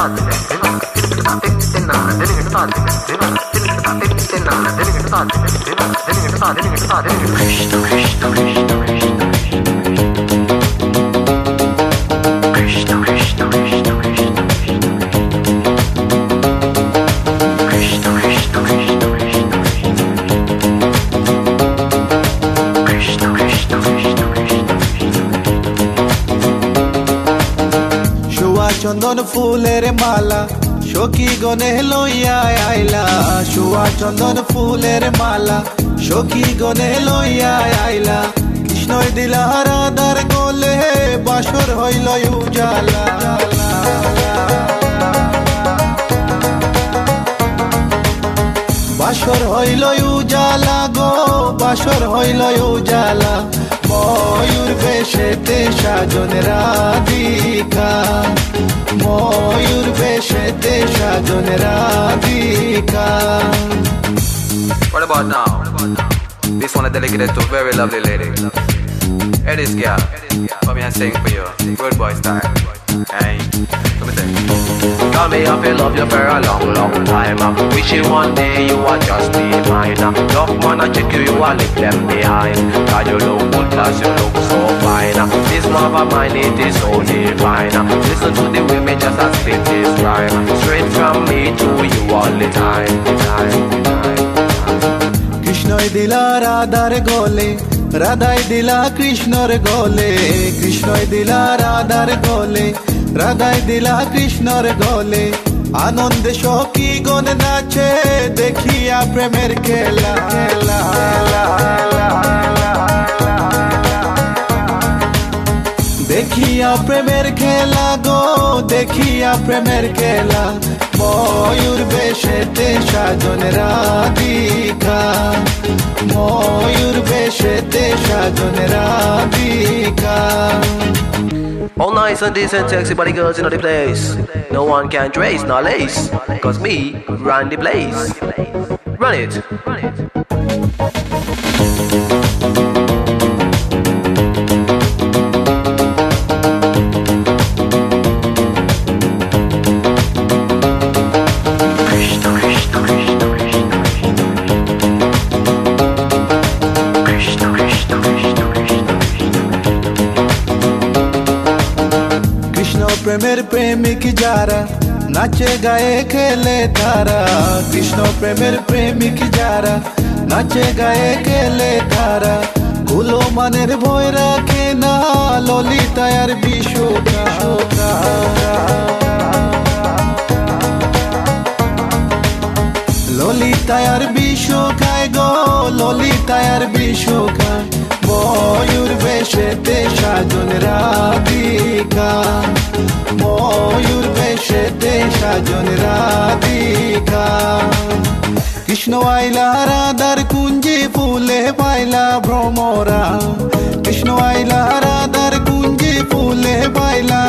Kıştı kıştı kıştı kıştı kıştı চন্দন ফুলের মালা, সখী গনে লইয়া আইলা। সুয়া চন্দন ফুলের মালা, সখী গনে লইয়া আইলা। কৃষ্ণই দিলা রাধার গলে বাসর হইল উজালা। বাসর হইল উজালা গো, বাসর হইল উজালা। ময়ূর বেশেতে সাজন Radhika. मोयुर्वेशते शाजुनराधिका What about now? This one is dedicated to a very lovely lady. It is Gia. Come here and sing for you. Good boy style. Hey, let me sing. Call me up, you love you for a long, long time. uh. Wishing one day you are just be mine. uh. Love man, I check you, you are left them behind. God, you look good, cause you look so fine. uh. This love of mine, it is so divine. uh. Listen to the way me just a spit this rhyme. uh. Straight from me to you all the time. The time, the time. কৃষ্ণই দিলা রাধার গলে রাধাই দিলা কৃষ্ণর গলে কৃষ্ণই দিলা রাধার গলে রাধাই দিলা কৃষ্ণর গলে আনন্দে সখী গন নাচে, দেখিয়া প্রেমের খেলা খেলা। দেখিয়া প্রেমের খেলা গো, দেখিয়া প্রেমের খেলা। ময়ূর বেশেতে সাজন রাধিকা। ময়ূর বেশেতে সাজন Radhika. All nice and decent, sexy body girls in the place. No one can trace, nor lace. Cause me run the place. Run it. Run it. প্রেমের প্রেমিক যারা নাচে গায়ে খেলে তারা কৃষ্ণ প্রেমের প্রেমিক যারা নাচে গায়ে খেলে তারা কুলো মানের ভয় রাখে না ললিতায়ার বিশ্বকা ললিতায়ার বিষ খায় গো ললিতায়ার বিষ খায় ময়ূর সাজন রাধিকা। কৃষ্ণ আইলা রাধার কুঞ্জে ফুলে পাইলা ভ্রমরা। কৃষ্ণ আইলা রাধার কুঞ্জে ফুলে পাইলা